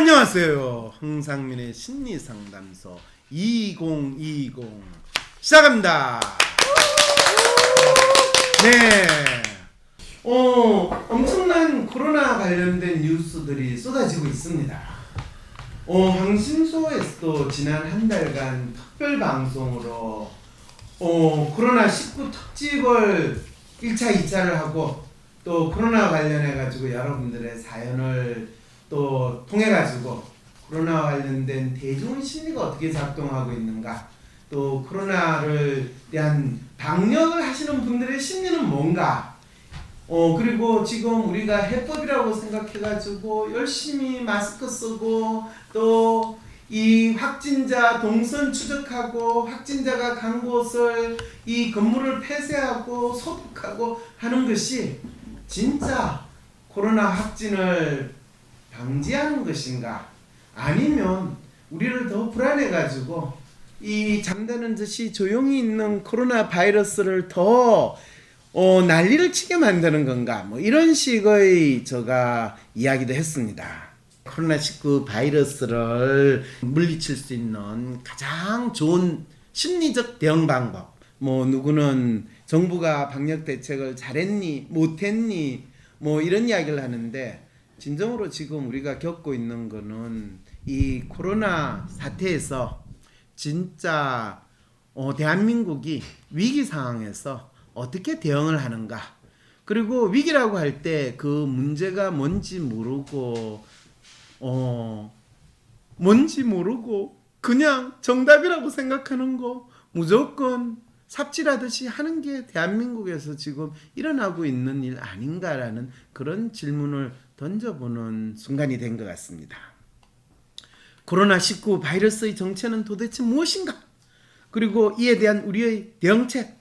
안녕하세요. 황상민의 심리상담소 2020 시작합니다. 네. 어, 엄청난 코로나 관련된 뉴스들이 쏟아지고 있습니다. 어, 황심소에서도 지난 한 달간 특별 방송으로 어, 코로나 19 특집을 1차, 2차를 하고 또 코로나 관련해 가지고 여러분들의 사연을 또 통해 가지고 코로나 관련된 대중 심리가 어떻게 작동하고 있는가 또 코로나를 대한 방역을 하시는 분들의 심리는 뭔가 어 그리고 지금 우리가 해법이라고 생각해 가지고 열심히 마스크 쓰고 또 이 확진자 동선 추적하고 확진자가 간 곳을 이 건물을 폐쇄하고 소독하고 하는 것이 진짜 코로나 확진을 방지하는 것인가 아니면 우리를 더 불안해 가지고 이 잠드는 듯이 조용히 있는 코로나 바이러스를 더 어, 난리를 치게 만드는 건가 뭐 이런 식의 제가 이야기도 했습니다. 코로나19 바이러스를 물리칠 수 있는 가장 좋은 심리적 대응 방법. 뭐 누구는 정부가 방역 대책을 잘했니 못했니 뭐 이런 이야기를 하는데 진정으로 지금 우리가 겪고 있는 거는 이 코로나 사태에서 진짜 어, 대한민국이 위기 상황에서 어떻게 대응을 하는가. 그리고 위기라고 할 때 그 문제가 뭔지 모르고 어 뭔지 모르고 그냥 정답이라고 생각하는 거 무조건 삽질하듯이 하는 게 대한민국에서 지금 일어나고 있는 일 아닌가라는 그런 질문을 던져보는 순간이 된 것 같습니다. 코로나19 바이러스의 정체는 도대체 무엇인가? 그리고 이에 대한 우리의 대응책,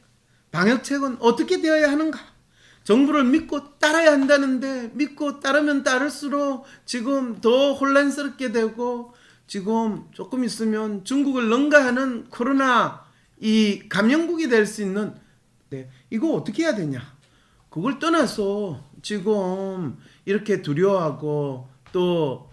방역책은 어떻게 되어야 하는가? 정부를 믿고 따라야 한다는데 믿고 따르면 따를수록 지금 더 혼란스럽게 되고 지금 조금 있으면 중국을 능가하는 코로나 이 감염국이 될 수 있는 네, 이거 어떻게 해야 되냐? 그걸 떠나서 지금 이렇게 두려워하고 또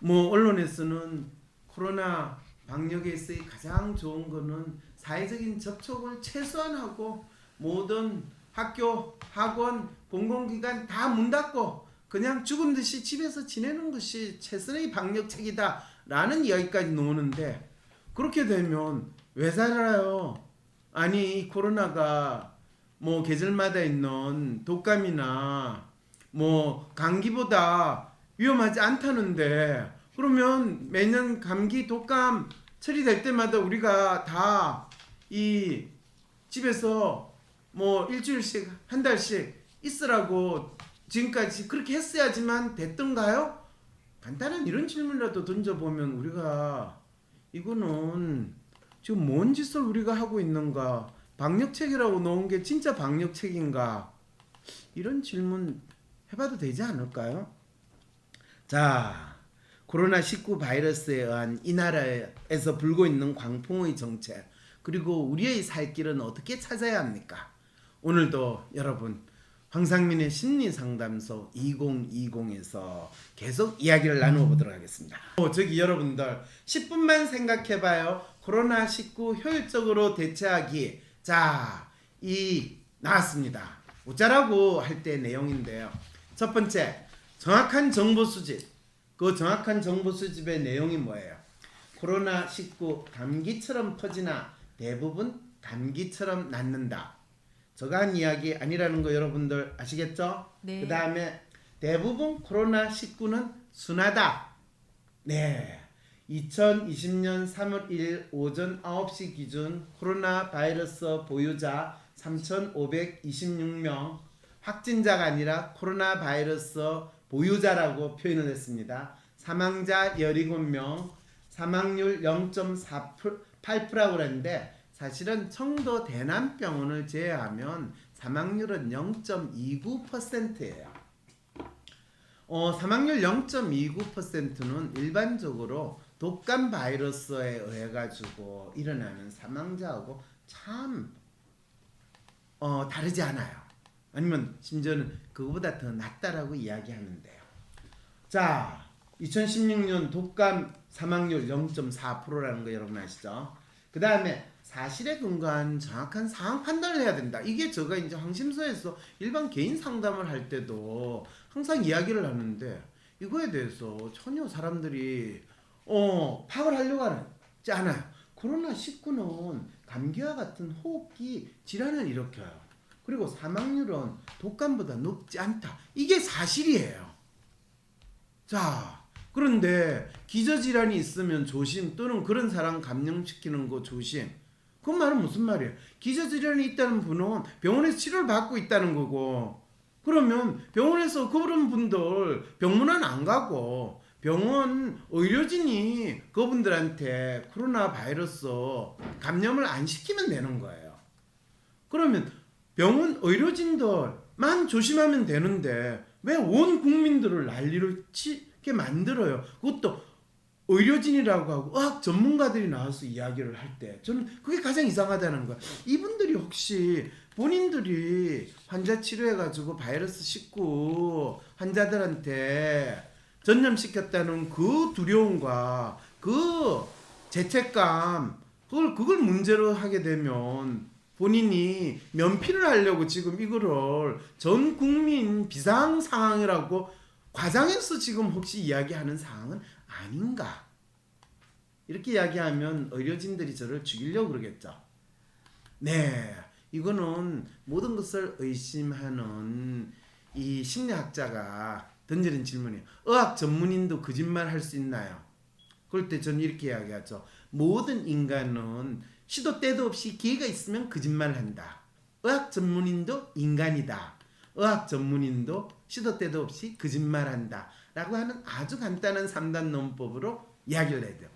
뭐 언론에서는 코로나 방역에 있어 가장 좋은 거는 사회적인 접촉을 최소한 하고 모든 학교, 학원, 공공기관 다 문 닫고 그냥 죽은 듯이 집에서 지내는 것이 최선의 방역책이다라는 이야기까지 나오는데 그렇게 되면 왜 살아요? 아니 이 코로나가 뭐 계절마다 있는 독감이나 뭐 감기보다 위험하지 않다는데 그러면 매년 감기 독감 처리될 때마다 우리가 다 이 집에서 뭐 일주일씩 한 달씩 있으라고 지금까지 그렇게 했어야지만 됐던가요? 간단한 이런 질문이라도 던져보면 우리가 이거는 지금 뭔 짓을 우리가 하고 있는가 방역책이라고 놓은 게 진짜 방역책인가 이런 질문 해봐도 되지 않을까요? 자 코로나19 바이러스에 의한 이 나라에서 불고 있는 광풍의 정체 그리고 우리의 살 길은 어떻게 찾아야 합니까? 오늘도 여러분 황상민의 심리 상담소 2020에서 계속 이야기를 나누어 보도록 하겠습니다. 어, 저기 여러분들 10분만 생각해 봐요. 코로나 19 효율적으로 대처하기. 자, 이 나왔습니다. 어쩌라고 할 때 내용인데요. 첫 번째, 정확한 정보 수집. 그 정확한 정보 수집의 내용이 뭐예요? 코로나 19 감기처럼 퍼지나 대부분 감기처럼 낫는다. 저가 한 이야기 아니라는 거 여러분들 아시겠죠? 네. 그 다음에 대부분 코로나 19는 순하다. 네. 2020년 3월 1일 오전 9시 기준 코로나 바이러스 보유자 3,526명 확진자가 아니라 코로나 바이러스 보유자라고 표현을 했습니다. 사망자 17명, 사망률 0.48%라고 그랬는데 사실은 청도 대남병원을 제외하면 사망률은 0.29%예요. 어, 사망률 0.29%는 일반적으로 독감 바이러스에 의해 가지고 일어나는 사망자하고 참 어, 다르지 않아요. 아니면 심지어는 그거보다 더 낫다라고 이야기하는데요. 자, 2016년 독감 사망률 0.4%라는 거 여러분 아시죠? 그 다음에 사실에 근거한 정확한 상황 판단을 해야 된다. 이게 제가 이제 황심소에서 일반 개인 상담을 할 때도 항상 이야기를 하는데 이거에 대해서 전혀 사람들이 어 파악을 하려고 하지 않아요. 코로나 19는 감기와 같은 호흡기 질환을 일으켜요. 그리고 사망률은 독감보다 높지 않다. 이게 사실이에요. 자, 그런데 기저질환이 있으면 조심 또는 그런 사람 감염시키는 거 조심. 그 말은 무슨 말이에요? 기저질환이 있다는 분은 병원에서 치료를 받고 있다는 거고 그러면 병원에서 그런 분들 병문안 안 가고 병원 의료진이 그분들한테 코로나 바이러스 감염을 안 시키면 되는 거예요. 그러면 병원 의료진들만 조심하면 되는데 왜 온 국민들을 난리를 치게 만들어요? 그것도 의료진이라고 하고 의학 전문가들이 나와서 이야기를 할 때 저는 그게 가장 이상하다는 거예요. 이분들이 혹시 본인들이 환자 치료해 가지고 바이러스 싣고 환자들한테 전염시켰다는 그 두려움과 그 죄책감 그걸 그걸 문제로 하게 되면 본인이 면피를 하려고 지금 이거를 전 국민 비상 상황이라고 과장해서 지금 혹시 이야기하는 상황은 아닌가? 이렇게 이야기하면 의료진들이 저를 죽이려고 그러겠죠. 네, 이거는 모든 것을 의심하는 이 심리학자가 던지는 질문이에요. 의학 전문인도 거짓말 할 수 있나요? 그럴 때 저는 이렇게 이야기하죠. 모든 인간은 시도 때도 없이 기회가 있으면 거짓말을 한다. 의학 전문인도 인간이다. 의학 전문인도 시도 때도 없이 거짓말 한다. 라고 하는 아주 간단한 3단 논법으로 이야기를 해야 돼요.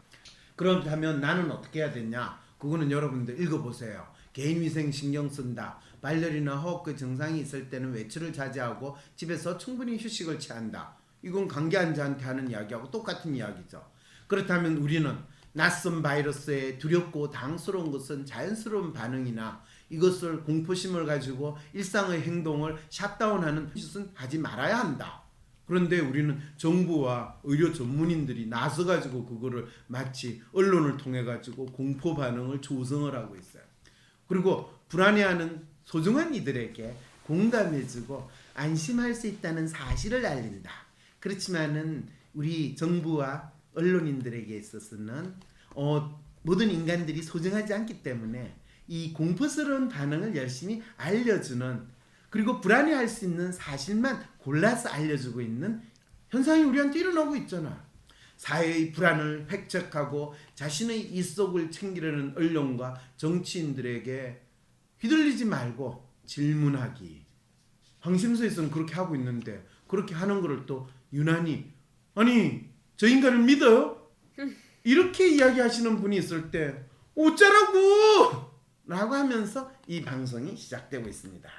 그렇다면 나는 어떻게 해야 되냐? 그거는 여러분들 읽어보세요. 개인위생 신경 쓴다. 발열이나 호흡기 증상이 있을 때는 외출을 자제하고 집에서 충분히 휴식을 취한다. 이건 감기 환자한테 하는 이야기하고 똑같은 이야기죠. 그렇다면 우리는 낯선 바이러스에 두렵고 당스러운 것은 자연스러운 반응이나 이것을 공포심을 가지고 일상의 행동을 샷다운하는 짓은 하지 말아야 한다. 그런데 우리는 정부와 의료 전문인들이 나서 가지고 그거를 마치 언론을 통해 가지고 공포 반응을 조성을 하고 있어요. 그리고 불안해하는 소중한 이들에게 공감해주고 안심할 수 있다는 사실을 알린다. 그렇지만은 우리 정부와 언론인들에게 있어서는 어, 모든 인간들이 소중하지 않기 때문에 이 공포스러운 반응을 열심히 알려주는 그리고 불안해할 수 있는 사실만 골라서 알려주고 있는 현상이 우리한테 일어나고 있잖아. 사회의 불안을 획책하고 자신의 이속을 챙기려는 언론과 정치인들에게 휘둘리지 말고 질문하기. 황심소에서는 그렇게 하고 있는데 그렇게 하는 거를 또 유난히 아니 저 인간을 믿어요? 이렇게 이야기하시는 분이 있을 때 어쩌라고 라고 하면서 이 방송이 시작되고 있습니다.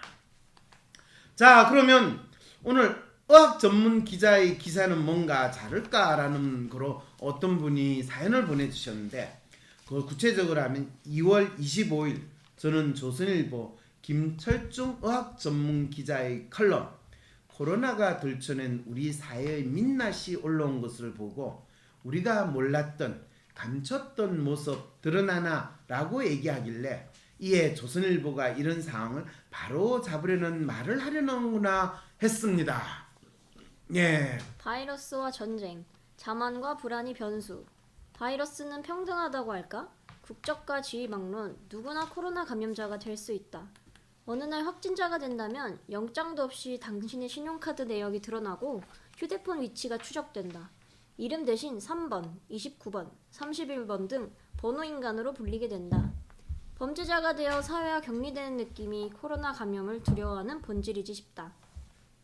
자 그러면 오늘 의학 전문 기자의 기사는 뭔가 다를까라는 거로 어떤 분이 사연을 보내주셨는데 그 구체적으로 하면 2월 25일 저는 조선일보 김철중 의학 전문 기자의 칼럼 코로나가 들춰낸 우리 사회의 민낯이 올라온 것을 보고 우리가 몰랐던 감췄던 모습 드러나나라고 얘기하길래 이에 조선일보가 이런 상황을 바로 잡으려는 말을 하려는구나 했습니다. 예, 바이러스와 전쟁, 자만과 불안이 변수. 바이러스는 평등하다고 할까? 국적과 지위 막론, 누구나 코로나 감염자가 될 수 있다. 어느 날 확진자가 된다면 영장도 없이 당신의 신용카드 내역이 드러나고 휴대폰 위치가 추적된다. 이름 대신 3번, 29번, 31번 등 번호 인간으로 불리게 된다. 범죄자가 되어 사회와 격리되는 느낌이 코로나 감염을 두려워하는 본질이지 싶다.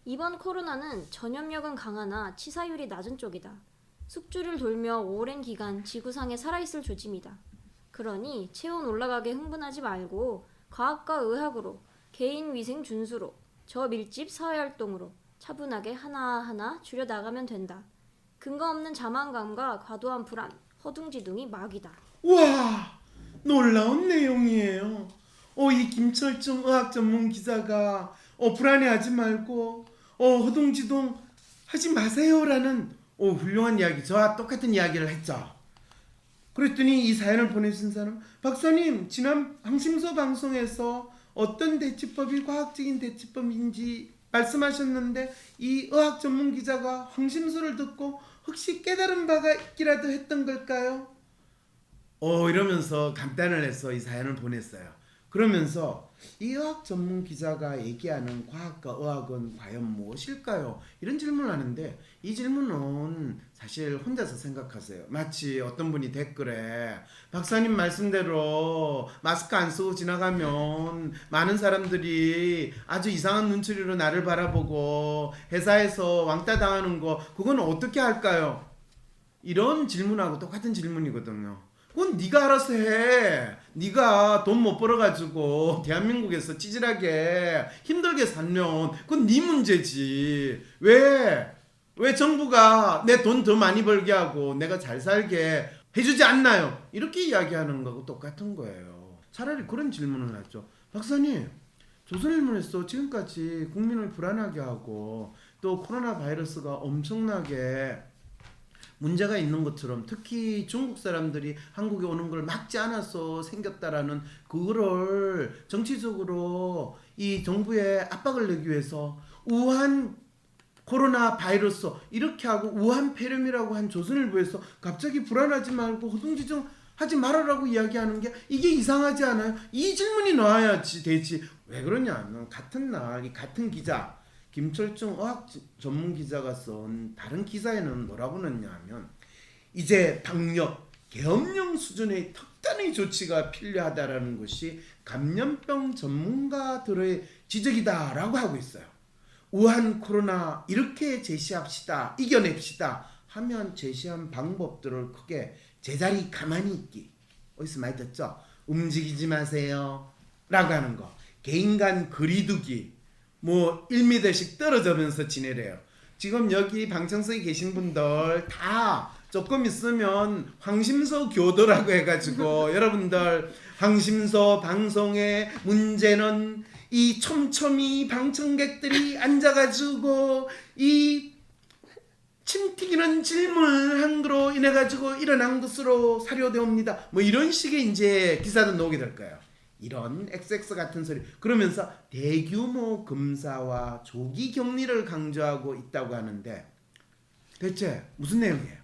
이번 코로나는 전염력은 강하나 치사율이 낮은 쪽이다. 숙주를 돌며 오랜 기간 지구상에 살아있을 조짐이다. 그러니 체온 올라가게 흥분하지 말고 과학과 의학으로 개인 위생 준수로 저 밀집 사회활동으로 차분하게 하나하나 줄여나가면 된다. 근거 없는 자만감과 과도한 불안, 허둥지둥이 막이다. 와 놀라운 내용이에요. 어, 이 김철중 의학 전문 기자가 어, 불안해하지 말고 어, 허둥지둥 하지 마세요라는 오 훌륭한 이야기 저와 똑같은 이야기를 했죠. 그랬더니 이 사연을 보내신 사람 박사님 지난 항심소 방송에서 어떤 대치법이 과학적인 대치법인지 말씀하셨는데 이 의학 전문 기자가 황심소를 듣고 혹시 깨달은 바가 있기라도 했던 걸까요? 어 이러면서 감탄을 해서 이 사연을 보냈어요. 그러면서 이 의학 전문 기자가 얘기하는 과학과 의학은 과연 무엇일까요? 이런 질문을 하는데 이 질문은 사실 혼자서 생각하세요. 마치 어떤 분이 댓글에 박사님 말씀대로 마스크 안 쓰고 지나가면 많은 사람들이 아주 이상한 눈초리로 나를 바라보고 회사에서 왕따 당하는 거 그건 어떻게 할까요? 이런 질문하고 똑같은 질문이거든요. 그건 네가 알아서 해. 네가 돈 못 벌어가지고 대한민국에서 찌질하게 힘들게 살면 그건 네 문제지. 왜? 왜 정부가 내 돈 더 많이 벌게 하고 내가 잘 살게 해주지 않나요? 이렇게 이야기하는 거하고 똑같은 거예요. 차라리 그런 질문을 하죠. 박사님, 조선일보에서 지금까지 국민을 불안하게 하고 또 코로나 바이러스가 엄청나게 문제가 있는 것처럼 특히 중국 사람들이 한국에 오는 걸 막지 않아서 생겼다라는 그거를 정치적으로 이 정부에 압박을 내기 위해서 우한 코로나 바이러스 이렇게 하고 우한 폐렴이라고 한 조선일보에서 갑자기 불안하지 말고 허둥지둥 하지 말아라고 이야기하는 게 이게 이상하지 않아요? 이 질문이 나와야지 되지 왜 그러냐면 같은 날이 같은 기자 김철중 지- 전문 기자가 쓴 다른 기사에는 뭐라고 넣냐면 이제 방역 계엄령 수준의 특단의 조치가 필요하다라는 것이 감염병 전문가들의 지적이다라고 하고 있어요. 우한 코로나 이렇게 제시합시다. 이겨냅시다. 하면 제시한 방법들을 크게 제자리 가만히 있기. 어디서 많이 듣죠? 움직이지 마세요. 라고 하는 거. 개인 간 거리두기. 뭐 1m씩 떨어져면서 지내래요. 지금 여기 방청석에 계신 분들 다 조금 있으면 황심소 교도라고 해가지고 여러분들 황심소 방송의 문제는 이 촘촘히 방청객들이 앉아가지고 이 침튀기는 질문한 인해 가지고 일어난 것으로 사료되옵니다. 뭐 이런 식의 이제 기사도 나오게 될 거예요. 이런 XX 같은 소리 그러면서 대규모 검사와 조기 격리를 강조하고 있다고 하는데 대체 무슨 내용이에요?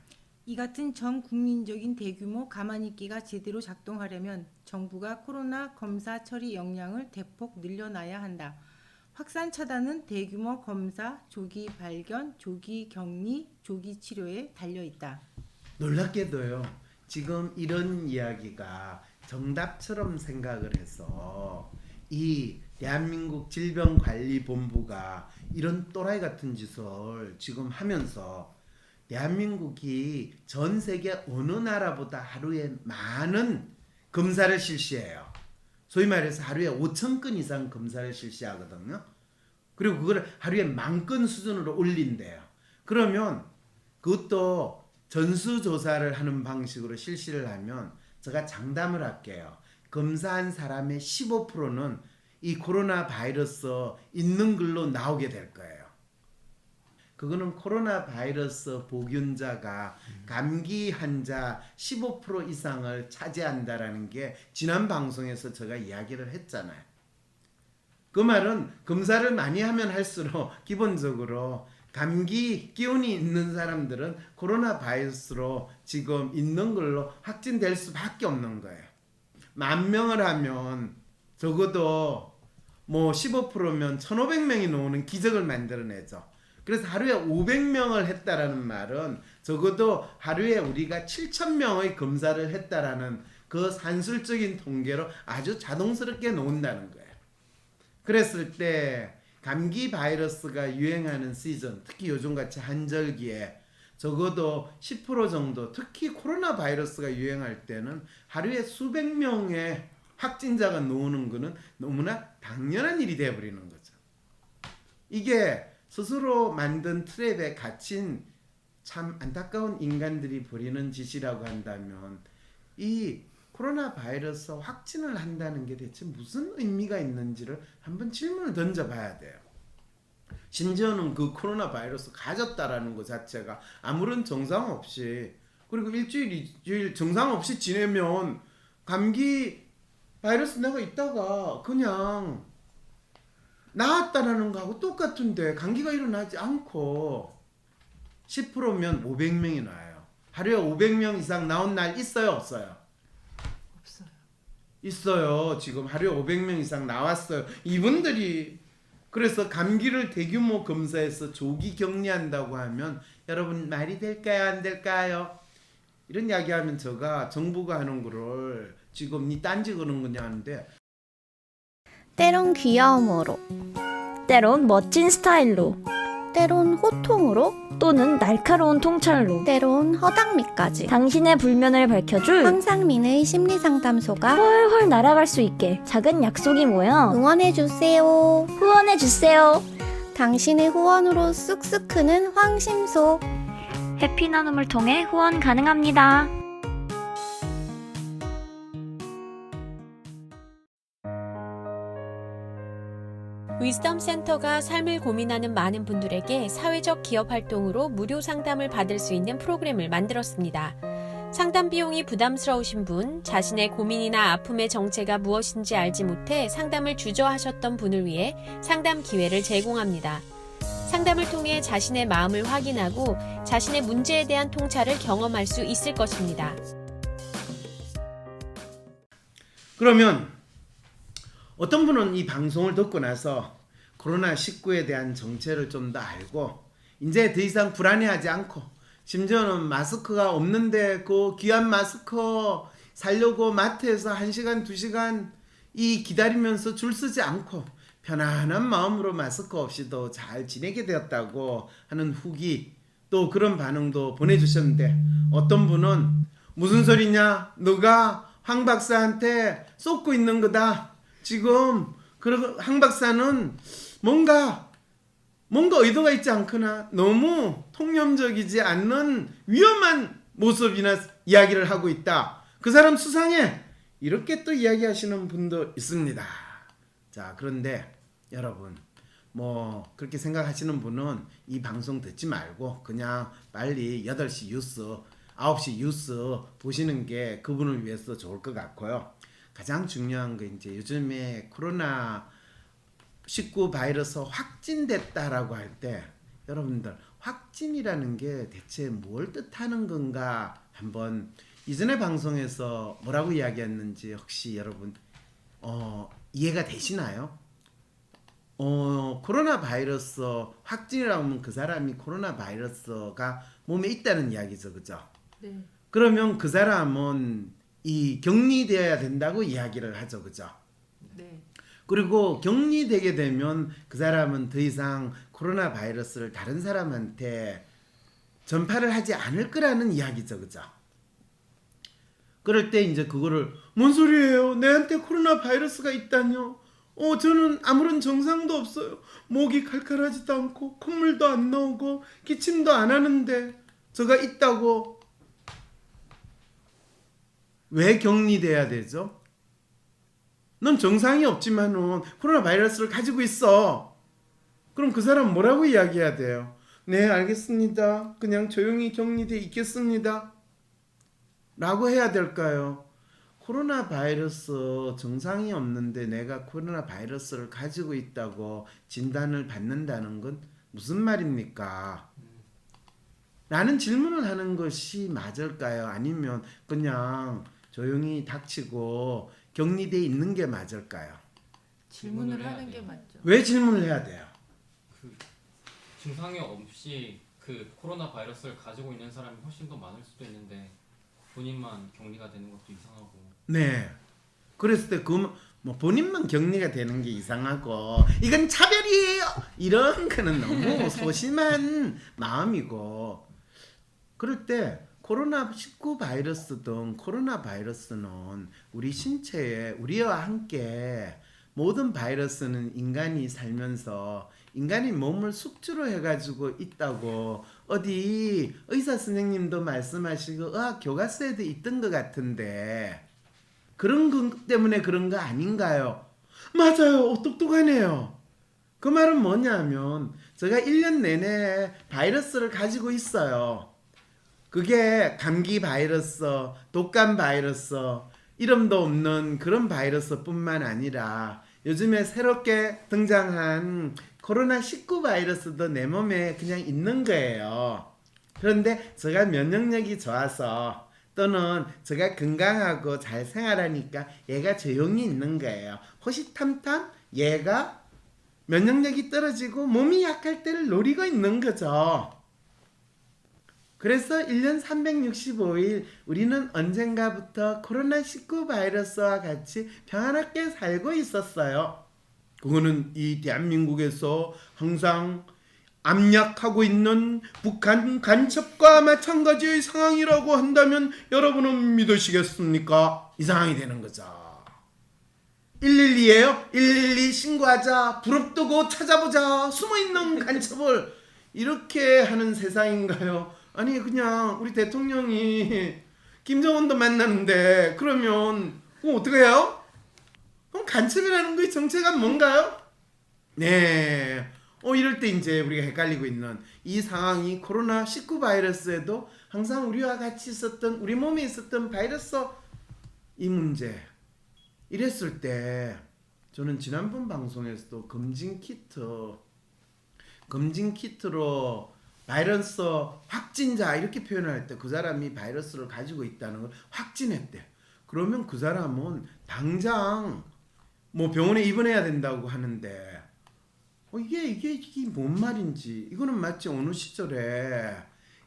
이 같은 전 국민적인 대규모 가만있기가 제대로 작동하려면 정부가 코로나 검사 처리 역량을 대폭 늘려놔야 한다. 확산 차단은 대규모 검사, 조기 발견, 조기 격리, 조기 치료에 달려 있다. 놀랍게도요. 지금 이런 이야기가 정답처럼 생각을 해서 이 대한민국 질병관리본부가 이런 또라이 같은 짓을 지금 하면서 대한민국이 전 세계 어느 나라보다 하루에 많은 검사를 실시해요. 소위 말해서 하루에 5천 건 이상 검사를 실시하거든요. 그리고 그걸 하루에 만 건 수준으로 올린대요. 그러면 그것도 전수조사를 하는 방식으로 실시를 하면 제가 장담을 할게요. 검사한 사람의 15%는 이 코로나 바이러스 있는 글로 나오게 될 거예요. 그거는 코로나 바이러스 보균자가 감기 환자 15% 이상을 차지한다라는 게 지난 방송에서 제가 이야기를 했잖아요. 그 말은 검사를 많이 하면 할수록 기본적으로 감기 기운이 있는 사람들은 코로나 바이러스로 지금 있는 걸로 확진될 수밖에 없는 거예요. 만 명을 하면 적어도 뭐 15%면 1,500명이 나오는 기적을 만들어내죠. 그래서 하루에 500명을 했다라는 말은 적어도 하루에 우리가 7,000명의 검사를 했다라는 그 산술적인 통계로 아주 자동스럽게 나온다는 거예요. 그랬을 때 감기 바이러스가 유행하는 시즌, 특히 요즘같이 한절기에 적어도 10% 정도, 특히 코로나 바이러스가 유행할 때는 하루에 수백 명의 확진자가 나오는 것은 너무나 당연한 일이 되어버리는 거죠. 이게 스스로 만든 트랩에 갇힌 참 안타까운 인간들이 벌이는 짓이라고 한다면 이 코로나 바이러스 확진을 한다는 게 대체 무슨 의미가 있는지를 한번 질문을 던져봐야 돼요. 심지어는 그 코로나 바이러스 가졌다라는 것 자체가 아무런 증상 없이 그리고 일주일 일주일 증상 없이 지내면 감기 바이러스 내가 있다가 그냥 나았다라는 거하고 똑같은데 감기가 일어나지 않고 10%면 500명이 나요. 하루에 500명 이상 나온 날 있어요, 없어요? 없어요. 있어요. 지금 하루에 500명 이상 나왔어요. 이분들이 그래서 감기를 대규모 검사해서 조기 격리한다고 하면 여러분 말이 될까요, 안 될까요? 이런 이야기하면 제가 정부가 하는 거를 지금 니 딴지 그런 거냐 하는데 때론 귀여움으로, 때론 멋진 스타일로, 때론 호통으로, 또는 날카로운 통찰로 때론 허당미까지. 당신의 불면을 밝혀줄 황상민의 심리상담소가 훨훨 날아갈 수 있게 작은 약속이 모여 응원해주세요. 후원해주세요. 당신의 후원으로 쑥쑥 크는 황심소. 해피 나눔을 통해 후원 가능합니다. 위즈덤 센터가 삶을 고민하는 많은 분들에게 사회적 기업 활동으로 무료 상담을 받을 수 있는 프로그램을 만들었습니다. 상담 비용이 부담스러우신 분, 자신의 고민이나 아픔의 정체가 무엇인지 알지 못해 상담을 주저하셨던 분을 위해 상담 기회를 제공합니다. 상담을 통해 자신의 마음을 확인하고 자신의 문제에 대한 통찰을 경험할 수 있을 것입니다. 그러면 어떤 분은 이 방송을 듣고 나서 코로나 19에 대한 정체를 좀 더 알고 이제 더 이상 불안해하지 않고 심지어는 마스크가 없는데 그 귀한 마스크 살려고 마트에서 1시간 2시간 이 기다리면서 줄 서지 않고 편안한 마음으로 마스크 없이도 잘 지내게 되었다고 하는 후기 또 그런 반응도 보내주셨는데 어떤 분은 무슨 소리냐? 너가 황 박사한테 쏟고 있는 거다 지금 그리고 황 박사는 뭔가 뭔가 의도가 있지 않거나 너무 통념적이지 않는 위험한 모습이나 이야기를 하고 있다. 그 사람 수상해. 이렇게 또 이야기하시는 분도 있습니다. 자, 그런데 여러분 뭐 그렇게 생각하시는 분은 이 방송 듣지 말고 그냥 빨리 8시 뉴스, 9시 뉴스 보시는 게 그분을 위해서 좋을 것 같고요. 가장 중요한 거 이제 요즘에 코로나 19 바이러스 확진됐다라고 할 때 여러분들 확진이라는 게 대체 뭘 뜻하는 건가 한번 이전에 방송에서 뭐라고 이야기했는지 혹시 여러분 어, 이해가 되시나요? 어, 코로나 바이러스 확진이라고 하면 그 사람이 코로나 바이러스가 몸에 있다는 이야기죠. 그죠? 네. 그러면 그 사람은 이 격리되어야 된다고 이야기를 하죠. 그죠? 네. 그리고 격리되게 되면 그 사람은 더 이상 코로나 바이러스를 다른 사람한테 전파를 하지 않을 거라는 이야기죠. 그죠? 그럴 때 이제 그거를 뭔 소리예요? 내한테 코로나 바이러스가 있다뇨? 어, 저는 아무런 증상도 없어요. 목이 칼칼하지도 않고 콧물도 안 나오고 기침도 안 하는데 저가 있다고 왜 격리돼야 되죠? 넌 정상이 없지만은 코로나 바이러스를 가지고 있어. 그럼 그 사람 뭐라고 이야기해야 돼요? 네, 알겠습니다. 그냥 조용히 격리돼 있겠습니다. 라고 해야 될까요? 코로나 바이러스 정상이 없는데 내가 코로나 바이러스를 가지고 있다고 진단을 받는다는 건 무슨 말입니까? 라는 질문을 하는 것이 맞을까요? 아니면 그냥 조용히 닥치고 격리돼 있는 게 맞을까요? 질문을 하는 게. 맞죠. 왜 질문을 해야 돼요? 그 증상이 없이 그 코로나 바이러스를 가지고 있는 사람이 훨씬 더 많을 수도 있는데 본인만 격리가 되는 것도 이상하고 네. 그랬을 때 그 뭐 본인만 격리가 되는 게 이상하고 이건 차별이에요. 이런 거는 너무 소심한 마음이고 그럴 때 코로나 19 바이러스 등 코로나 바이러스는 우리 신체에 우리와 함께 모든 바이러스는 인간이 살면서 인간이 몸을 숙주로 해가지고 있다고 어디 의사 선생님도 말씀하시고 의학 교과서에도 있던 것 같은데 그런 것 때문에 그런 거 아닌가요? 맞아요. 어, 똑똑하네요. 그 말은 뭐냐면 제가 1년 내내 바이러스를 가지고 있어요. 그게 감기 바이러스, 독감 바이러스, 이름도 없는 그런 바이러스뿐만 아니라 요즘에 새롭게 등장한 코로나19 바이러스도 내 몸에 그냥 있는 거예요. 그런데 제가 면역력이 좋아서 또는 제가 건강하고 잘 생활하니까 얘가 조용히 있는 거예요. 호시탐탐 얘가 면역력이 떨어지고 몸이 약할 때를 노리고 있는 거죠. 그래서 1년 365일 우리는 언젠가부터 코로나19 바이러스와 같이 평안하게 살고 있었어요. 그거는 이 대한민국에서 항상 압력하고 있는 북한 간첩과 마찬가지의 상황이라고 한다면 여러분은 믿으시겠습니까? 이 상황이 되는 거죠. 112예요? 112 신고하자. 부릅뜨고 찾아보자. 숨어 있는 간첩을 이렇게 하는 세상인가요? 아니 그냥 우리 대통령이 김정은도 만나는데 그러면 그럼 어떻게 해요? 그럼 간첩이라는 거의 정체가 뭔가요? 네. 어 이럴 때 이제 우리가 헷갈리고 있는 이 상황이 코로나 19 바이러스에도 항상 우리와 같이 있었던 우리 몸에 있었던 바이러스 이 문제 이랬을 때 저는 지난번 방송에서도 검진 키트 검진 키트로 바이러스 확진자 이렇게 표현할 때 그 사람이 바이러스를 가지고 있다는 걸 확진했대. 그러면 그 사람은 당장 뭐 병원에 입원해야 된다고 하는데 어, 이게 이게 이게 뭔 말인지 이거는 마치 어느 시절에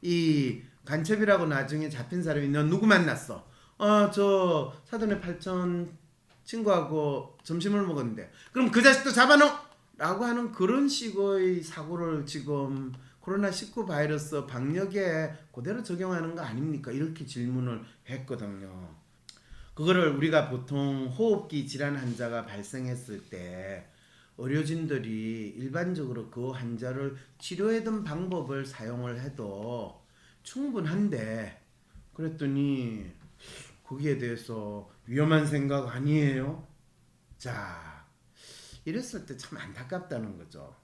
이 간첩이라고 나중에 잡힌 사람이 너 누구 만났어? 어 저 사돈의 팔촌 친구하고 점심을 먹었는데 그럼 그 자식도 잡아놓 라고 하는 그런 식의 사고를 지금 코로나19 바이러스 방역에 그대로 적용하는 거 아닙니까? 이렇게 질문을 했거든요. 그거를 우리가 보통 호흡기 질환 환자가 발생했을 때 의료진들이 일반적으로 그 환자를 치료하던 방법을 사용을 해도 충분한데 그랬더니 거기에 대해서 위험한 생각 아니에요? 자, 이랬을 때 참 안타깝다는 거죠.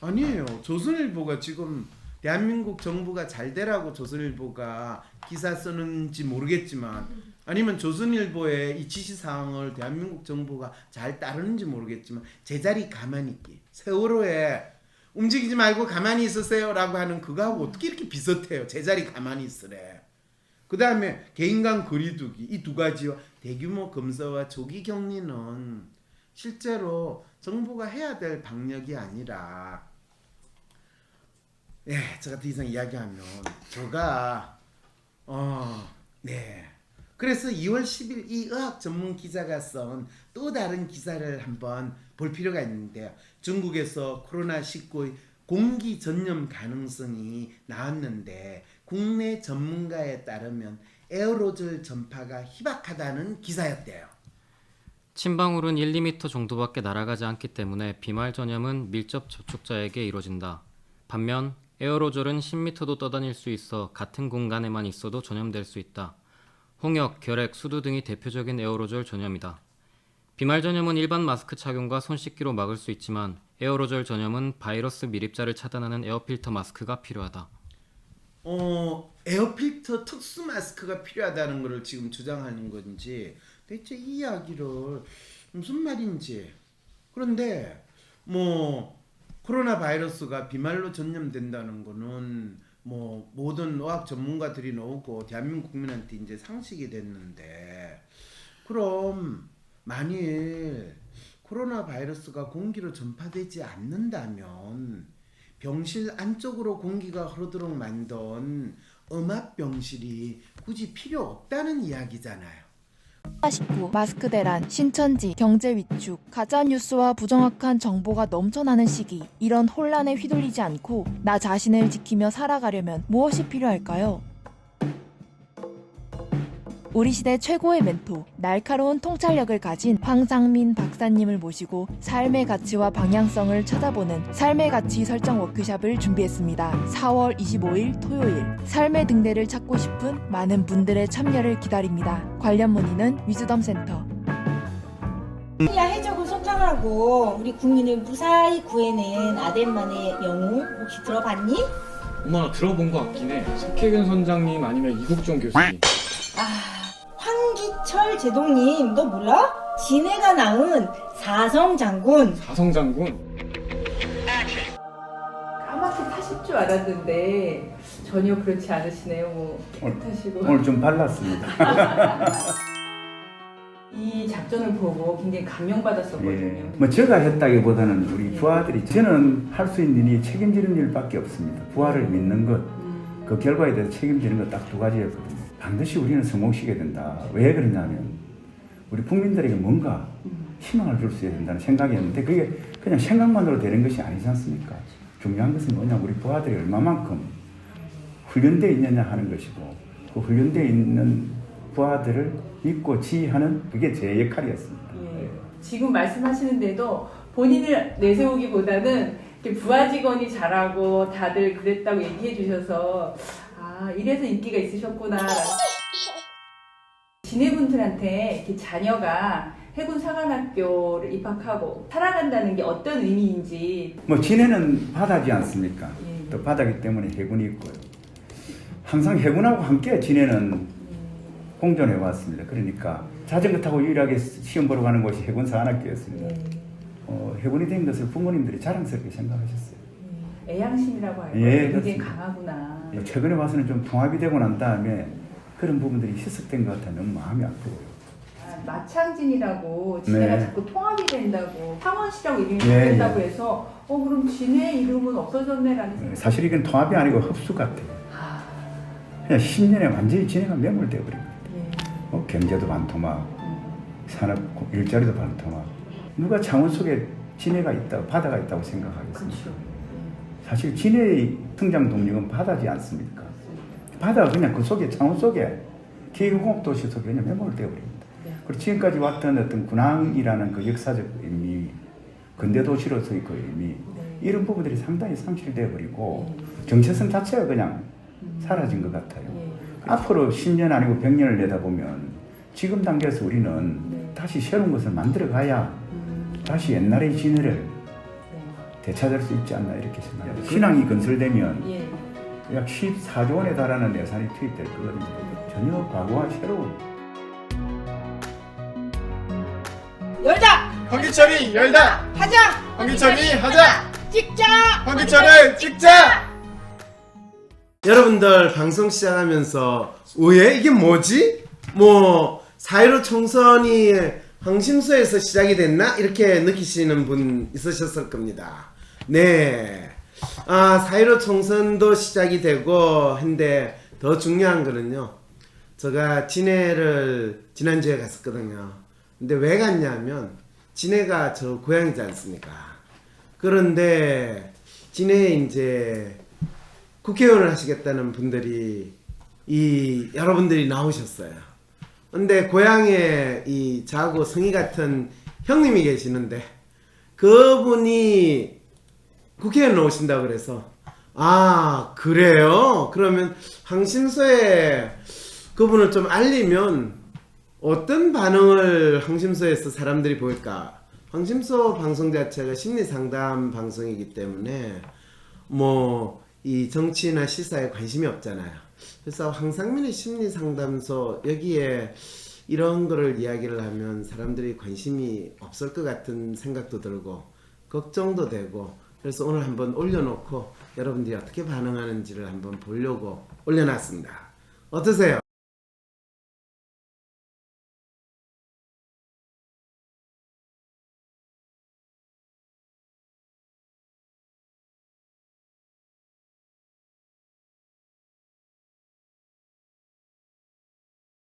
아니에요. 조선일보가 지금 대한민국 정부가 잘 되라고 조선일보가 기사 쓰는지 모르겠지만 아니면 조선일보의 이 지시 사항을 대한민국 정부가 잘 따르는지 모르겠지만 제자리 가만히 있기. 세월호에 움직이지 말고 가만히 있으세요라고 하는 그거하고 어떻게 이렇게 비슷해요? 제자리 가만히 있으래. 그 다음에 개인 간 거리두기 이 두 가지와 대규모 검사와 조기 격리는 실제로 정부가 해야 될 방역이 아니라 예, 제가 더 이상 이야기하면 제가 어, 네. 그래서 2월 10일 이 의학 전문 기자가 쓴 또 다른 기사를 한번 볼 필요가 있는데요. 중국에서 코로나19의 공기 전염 가능성이 나왔는데 국내 전문가에 따르면 에어로졸 전파가 희박하다는 기사였대요. 침방울은 1, 2m 정도밖에 날아가지 않기 때문에 비말 전염은 밀접 접촉자에게 이루어진다. 반면 에어로졸은 10m도 떠다닐 수 있어 같은 공간에만 있어도 전염될 수 있다. 홍역, 결핵, 수두 등이 대표적인 에어로졸 전염이다. 비말 전염은 일반 마스크 착용과 손 씻기로 막을 수 있지만 에어로졸 전염은 바이러스 밀입자를 차단하는 에어필터 마스크가 필요하다. 어, 에어필터 특수 마스크가 필요하다는 것을 지금 주장하는 건지 대체 이 이야기를 무슨 말인지 그런데 뭐 코로나 바이러스가 비말로 전염된다는 거는 뭐 모든 의학 전문가들이 나오고 대한민국 국민한테 이제 상식이 됐는데 그럼 만일 코로나 바이러스가 공기로 전파되지 않는다면 병실 안쪽으로 공기가 흐르도록 만든 음압 병실이 굳이 필요 없다는 이야기잖아요. 19 마스크 대란, 신천지, 경제 위축, 가짜 뉴스와 부정확한 정보가 넘쳐나는 시기. 이런 혼란에 휘둘리지 않고 나 자신을 지키며 살아가려면 무엇이 필요할까요? 우리 시대 최고의 멘토, 날카로운 통찰력을 가진 황상민 박사님을 모시고 삶의 가치와 방향성을 찾아보는 삶의 가치 설정 워크샵을 준비했습니다. 4월 25일 토요일, 삶의 등대를 찾고 싶은 많은 분들의 참여를 기다립니다. 관련 문의는 위즈덤 센터. 야 해적으로 속한 성장하고 우리 국민을 무사히 구해낸 아덴만의 영웅 혹시 들어봤니? 엄마 나 들어본 것 같긴 해. 석혜균 선장님 아니면 이국종 교수님. 황기철 제동님 너 몰라? 진해가 낳은 사성 장군 사성 장군. 까맣게 타실 줄 알았는데 전혀 그렇지 않으시네요. 뭐 깨끗하시고 오늘 좀 발랐습니다. 이 작전을 보고 굉장히 감명받았었거든요. 예. 뭐 제가 했다기보다는 우리 부하들이 저는 할 수 있는 일이 책임지는 일밖에 없습니다. 부하를 믿는 것, 그 결과에 대해서 책임지는 것 딱 두 가지였거든요. 반드시 우리는 성공시켜야 된다. 왜 그러냐면 우리 국민들에게 뭔가 희망을 줄 수 있어야 된다는 생각이었는데 그게 그냥 생각만으로 되는 것이 아니지 않습니까? 중요한 것은 뭐냐 우리 부하들이 얼마만큼 훈련되어 있느냐 하는 것이고 그 훈련되어 있는 부하들을 믿고 지휘하는 그게 제 역할이었습니다. 예. 지금 말씀하시는데도 본인을 내세우기보다는 부하 직원이 잘하고 다들 그랬다고 얘기해 주셔서 아 이래서 인기가 있으셨구나. 지네분들한테 이렇게 자녀가 해군 사관학교를 입학하고 살아간다는 게 어떤 의미인지 뭐 진해는 바다지 않습니까? 예. 또 바다기 때문에 해군이 있고요. 항상 해군하고 함께 진해는 공존해 왔습니다. 그러니까 자전거 타고 유일하게 시험 보러 가는 곳이 해군 사관학교였습니다. 예. 어, 해군이 된 것을 부모님들이 자랑스럽게 생각하셨어요. 애양심이라고 할까요? 예, 굉장히 그렇습니다. 강하구나. 최근에 와서는 좀 통합이 되고 난 다음에 그런 부분들이 희석된 것 같아 너무 마음이 아프고요. 아, 마창진이라고 진해가 네. 자꾸 통합이 된다고 창원시라고 이름이 예, 바뀐다고 예. 해서 어 그럼 진해 이름은 없어졌네라는 생각. 사실 이건 통합이 아니고 흡수 같아요. 아, 그냥 10년에 완전히 진해가 매몰되어 버립니다. 예. 뭐 경제도 반토막, 산업 일자리도 반토막. 누가 창원 속에 진해가 있다, 바다가 있다고 생각하겠습니까? 그렇죠. 사실 진해의 성장 동력은 바다지 않습니까? 바다가 그냥 그 속에 창원 속에 계획공업 도시 속에 그냥 매몰되어 버립니다. 네. 그리고 지금까지 왔던 어떤 군항이라는 그 역사적 의미, 근대 도시로서의 그 의미 네. 이런 부분들이 상당히 상실되어 버리고 정체성 자체가 그냥 사라진 것 같아요. 예. 앞으로 10년 아니고 100년을 내다보면 지금 단계에서 우리는 네. 다시 새로운 것을 만들어 가야 음, 다시 옛날의 진해를 네. 되찾을 수 있지 않나 이렇게 생각합니다. 신앙이 건설되면 예. 약 14조 원에 달하는 예산이 투입될 거거든요. 전혀 과거와 새로운 열다 황기철이 열다. 하자 황기철이 하자. 찍자 황기철을 찍자. 여러분들 방송 시작하면서 왜 이게 뭐지? 뭐 사회로 총선이 황심소에서 시작이 됐나 이렇게 느끼시는 분 있으셨을 겁니다. 네. 아 사회로 총선도 시작이 되고 한데 더 중요한 거는요. 제가 진해를 지난주에 갔었거든요. 근데 왜 갔냐면 진해가 저 고향이지 않습니까? 그런데 진해에 이제 국회의원을 하시겠다는 분들이 이 여러분들이 나오셨어요. 근데 고향에 이 자고 성희 같은 형님이 계시는데 그분이 국회의원 나오신다고 그래서 아 그래요? 그러면 항심소에 그분을 좀 알리면 어떤 반응을 항심소에서 사람들이 보일까? 항심소 방송 자체가 심리 상담 방송이기 때문에 뭐 이 정치나 시사에 관심이 없잖아요. 그래서 황상민의 심리 상담소 여기에 이런 거를 이야기를 하면 사람들이 관심이 없을 것 같은 생각도 들고 걱정도 되고 그래서 오늘 한번 올려놓고 여러분들이 어떻게 반응하는지를 한번 보려고 올려놨습니다. 어떠세요?